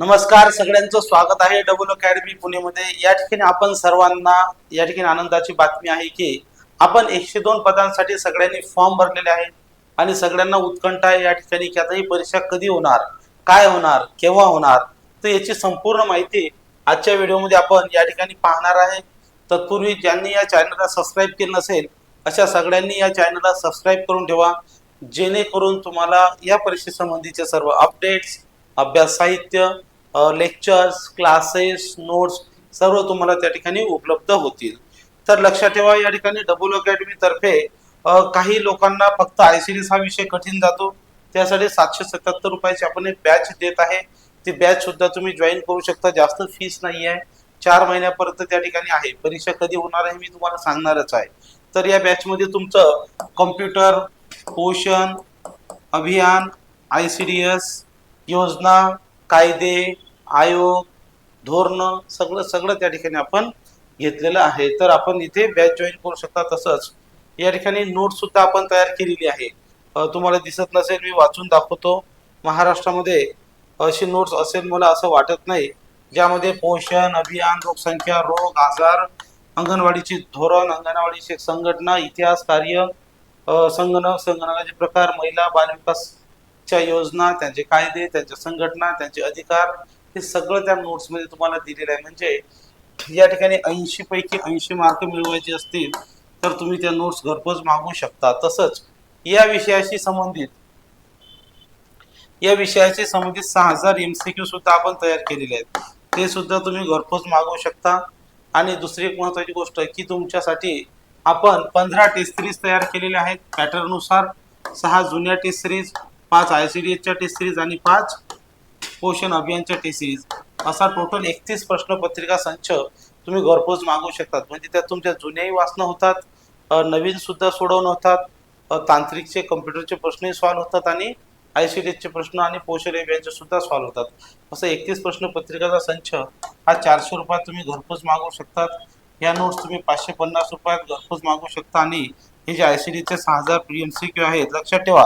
नमस्कार सगळ्यांचं स्वागत आहे डबल अकॅडमी पुणेमध्ये. या ठिकाणी आपण सर्वांना या ठिकाणी आनंदाची बातमी आहे की आपण एकशे दोन पदांसाठी सगळ्यांनी फॉर्म भरलेले आहेत आणि सगळ्यांना उत्कंठ आहे या ठिकाणी की आता ही परीक्षा कधी होणार काय होणार केव्हा होणार तर याची संपूर्ण माहिती आजच्या व्हिडिओमध्ये आपण या ठिकाणी पाहणार आहे. तत्पूर्वी ज्यांनी या चॅनलला सबस्क्राईब केलं नसेल अशा सगळ्यांनी या चॅनलला सबस्क्राईब करून ठेवा. जेणेकरून तुम्हाला या परीक्षेसंबंधीचे सर्व अपडेट्स अभ्यास साहित्य लेक्चर्स क्लासेस नोट्स सर्व तुम्हाला त्या ठिकाणी उपलब्ध होतील. तर लक्षात ठेवा या ठिकाणी डबल अकॅडमीतर्फे काही लोकांना फक्त आय सी हा विषय कठीण जातो. त्यासाठी सातशे सत्याहत्तर रुपयाची आपण एक बॅच देत आहे. ती बॅच सुद्धा तुम्ही जॉईन करू शकता. जास्त फीस नाही आहे चार महिन्यापर्यंत त्या ठिकाणी आहे. परीक्षा कधी होणार आहे मी तुम्हाला सांगणारच आहे. तर या बॅचमध्ये तुमचं कम्प्युटर पोषण अभियान आय सी डी एस योजना कायदे आयोग धोरणं सगळं सगळं त्या ठिकाणी आपण घेतलेलं आहे. तर आपण इथे बॅच जॉईन करू शकता तसंच. या ठिकाणी नोट सुद्धा आपण तयार केलेली आहे. तुम्हाला दिसत नसेल मी वाचून दाखवतो. महाराष्ट्रामध्ये अशी नोट्स असेल मला असं वाटत नाही ज्यामध्ये पोषण अभियान लोकसंख्या रोग आजार अंगणवाडीचे धोरण अंगणवाडीची संघटना इतिहास कार्य संगणक संगणकाचे प्रकार महिला बालविकासच्या योजना त्यांचे कायदे त्यांच्या संघटना त्यांचे अधिकार हे सगळं त्या नोट्समध्ये तुम्हाला दिलेलं आहे. म्हणजे या ठिकाणी ऐंशी पैकी ऐंशी मार्क मिळवायचे असतील तर तुम्ही त्या नोट्स घरपोच मागू शकता. तसंच या विषयाशी संबंधित या विषयाशी संबंधित सहा हजार एमसीक्यू सुद्धा आपण तयार केलेले आहेत. ते सुद्धा तुम्ही घरपोच मागवू शकता. आणि दुसरी एक महत्वाची गोष्ट की तुमच्यासाठी आपण पंधरा टेस्ट सिरीज तयार केलेल्या आहेत. पॅटर्ननुसार सहा जुन्या टेस्ट सिरीज पाच आय सी डी एसच्या टेस्ट सिरीज आणि पाच पोषण अभियानच्या टेस्ट असा टोटल एकतीस प्रश्नपत्रिका संच तुम्ही घरपोच मागवू शकतात. म्हणजे त्यात तुमच्या जुन्याही वाचणं होतात नवीन सुद्धा सोडवणं होतात तांत्रिकचे कम्प्युटरचे प्रश्नही सॉल्व्ह होतात आणि आय सी डी प्रश्न आणि पोषण अभियानचे सुद्धा सॉल्व्ह होतात. असं एकतीस प्रश्नपत्रिकाचा संच हा चारशे रुपयात तुम्ही घरपोच मागवू शकतात. या नोट्स तुम्ही पाचशे पन्नास रुपयात घरपोच मागवू शकता आणि हे जे आय सी डीचे सहा हजार पी एम सी क्यू आहेत लक्षात ठेवा.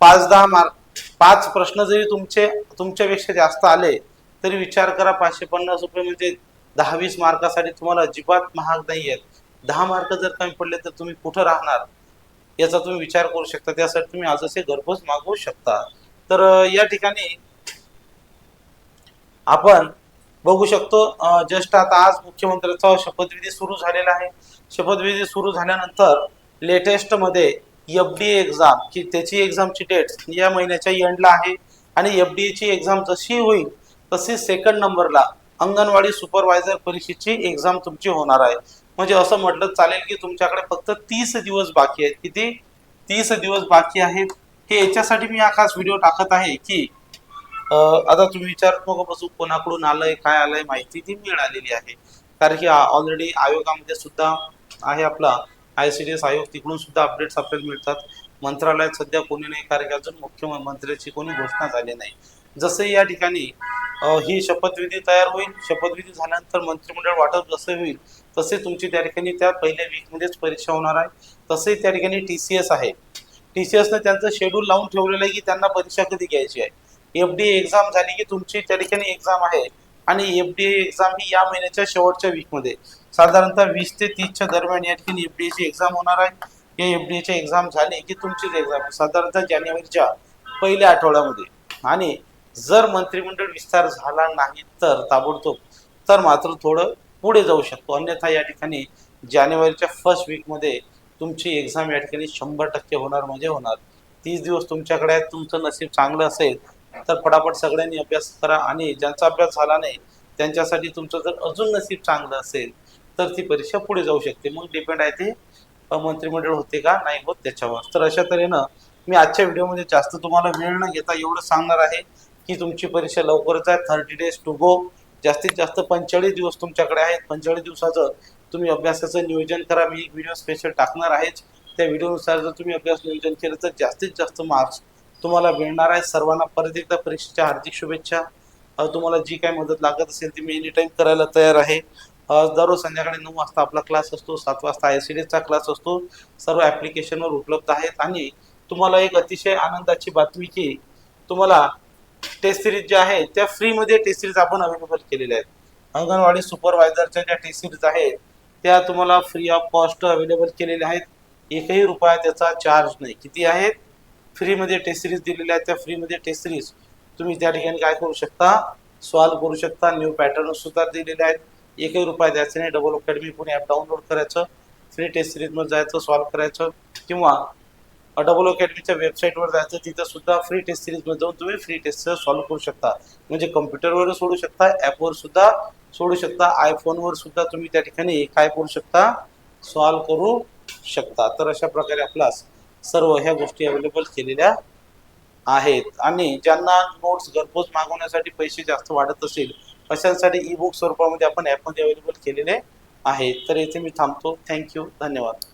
पाच दहा मार्क पाच प्रश्न जरी तुमचे तुमच्यापेक्षा जास्त आले तरी विचार करा पाचशे पन्नास रुपये म्हणजे दहा वीस मार्कासाठी तुम्हाला अजिबात महाग नाही आहेत. दहा मार्क जर कमी पडले तर तुम्ही कुठं राहणार? याचा तुम्ही विचार करू शकता. त्यासाठी तुम्ही आज असे घरपोच मागवू शकता. तर या ठिकाणी आपण बघू शकतो जस्ट आता आज मुख्यमंत्र्यांचा शपथविधी सुरू झालेला आहे. शपथविधी सुरू झाल्यानंतर लेटेस्टमध्ये एफ डी एक्झाम की त्याची एक्झामची डेट या महिन्याच्या एंडला आहे आणि एफ डी एची एक्झाम जशी होईल तशी सेकंड नंबरला अंगणवाडी सुपरवायझर परीक्षेची एक्झाम तुमची होणार आहे. म्हणजे असं म्हटलं चालेल की तुमच्याकडे फक्त तीस दिवस बाकी आहेत. किती? तीस दिवस बाकी आहेत. हे याच्यासाठी मी हा खास व्हिडिओ टाकत आहे की आता तुम्ही विचारत नको बसू कोणाकडून आलंय काय आलंय माहिती ती मिळालेली आहे. कारण की ऑलरेडी आयोगामध्ये सुद्धा आहे आपला आय सी डी एस आयोग तिकडून सुद्धा अपडेट्स आपल्याला मिळतात. मंत्रालयात सध्या कोणी नाही कारण अजून मुख्यमंत्र्याची कोणी घोषणा झाली नाही. जसे या ठिकाणी ही शपथविधी तयार होईल. शपथविधी झाल्यानंतर मंत्रिमंडळ वाटप जसे होईल तसे तुमची त्या ठिकाणी त्या पहिल्या वीकमध्येच परीक्षा होणार आहे. तसे त्या ठिकाणी टी सी एस आहे. टी सी एसनं त्यांचं शेड्यूल लावून ठेवलेलं आहे की त्यांना परीक्षा कधी घ्यायची आहे. एफ डी एक्झाम झाली की तुमची त्या ठिकाणी एक्झाम आहे. आणि एफ डी एक्झाम ही या महिन्याच्या शेवटच्या वीकमध्ये साधारणतः वीस ते तीसच्या दरम्यान या ठिकाणी एफ डी एची एक्झाम होणार आहे. या एफ डी एची एक्झाम झाली की तुमचीच एक्झाम आहे साधारणतः जानेवारीच्या पहिल्या आठवड्यामध्ये. आणि जर मंत्रिमंडळ विस्तार झाला नाही तर ताबडतोब तर मात्र थोडं पुढे जाऊ शकतो. अन्यथा या ठिकाणी जानेवारीच्या फर्स्ट वीकमध्ये तुमची एक्झाम या ठिकाणी शंभर टक्के होणार म्हणजे होणार. तीस दिवस तुमच्याकडे आहेत तुमचं नशीब चांगलं असेल तर फटाफट सगळ्यांनी अभ्यास करा. आणि ज्यांचा अभ्यास झाला नाही त्यांच्यासाठी तुमचं जर अजून नशीब चांगलं असेल तर ती परीक्षा पुढे जाऊ शकते. मग डिपेंड आहे ते मंत्रिमंडळ होते का नाही होत त्याच्यावर. तर अशा तऱ्हेनं मी आजच्या व्हिडिओमध्ये जास्त तुम्हाला वेळ न घेता एवढं सांगणार आहे की तुमची परीक्षा लवकरच आहे. थर्टी डेज टू गो जास्तीत जास्त पंचेचाळीस दिवस तुमच्याकडे आहेत. पंचेचाळीस दिवसाचं तुम्ही अभ्यासाचं नियोजन करा. मी एक व्हिडिओ स्पेशल टाकणार आहेच. त्या व्हिडिओनुसार जर तुम्ही अभ्यास नियोजन केलं तर जास्तीत जास्त मार्क्स तुम्हाला मिळणार आहे. सर्वांना परत एकदा परीक्षेच्या हार्दिक शुभेच्छा. तुम्हाला जी काय मदत लागत असेल ती मी एनी टाईम करायला तयार आहे. दररोज संध्याकाळी नऊ वाजता आपला क्लास असतो सात वाजता आय सी डीचा क्लास असतो. सर्व ॲप्लिकेशनवर उपलब्ध आहेत आणि तुम्हाला एक अतिशय आनंदाची बातमी की तुम्हाला टेस्ट सिरीज ज्या आहे त्या फ्रीमध्ये टेस्ट सिरीज आपण अवेलेबल केलेल्या आहेत. अंगणवाडी सुपरवायझरच्या ज्या टेस्ट सिरीज आहेत त्या तुम्हाला फ्री ऑफ कॉस्ट अवेलेबल केलेल्या आहेत. एकही रुपया त्याचा चार्ज नाही. किती आहेत? फ्रीमध्ये टेस्ट सिरीज दिलेल्या आहेत. त्या फ्रीमध्ये टेस्ट सिरीज तुम्ही त्या ठिकाणी काय करू शकता? सॉल्व्ह करू शकता. न्यू पॅटर्न सुद्धा दिलेले आहेत. एकही रुपया द्यायचा नाही. Double academy Pune app download करायचं फ्री टेस्ट सिरीजमध्ये जायचं सॉल्व्ह करायचं किंवा डबल अकॅडमीच्या वेबसाईटवर जायचं तिथं सुद्धा फ्री टेस्ट सिरीजमध्ये जाऊन तुम्ही फ्री टेस्ट सॉल्व्ह करू शकता. म्हणजे कम्प्युटरवर सोडू शकता ॲपवर सुद्धा सोडू शकता आयफोनवर सुद्धा तुम्ही त्या ठिकाणी काय करू शकता सॉल्व्ह करू शकता. तर अशा प्रकारे आपला सर्व ह्या गोष्टी अवेलेबल केलेल्या आहेत. आणि ज्यांना नोट्स घरपोच मागवण्यासाठी पैसे जास्त वाढत असेल अशांसाठी ई बुक स्वरूपामध्ये आपण ॲपमध्ये अवेलेबल केलेले आहे. तर येथे मी थांबतो. थँक्यू धन्यवाद.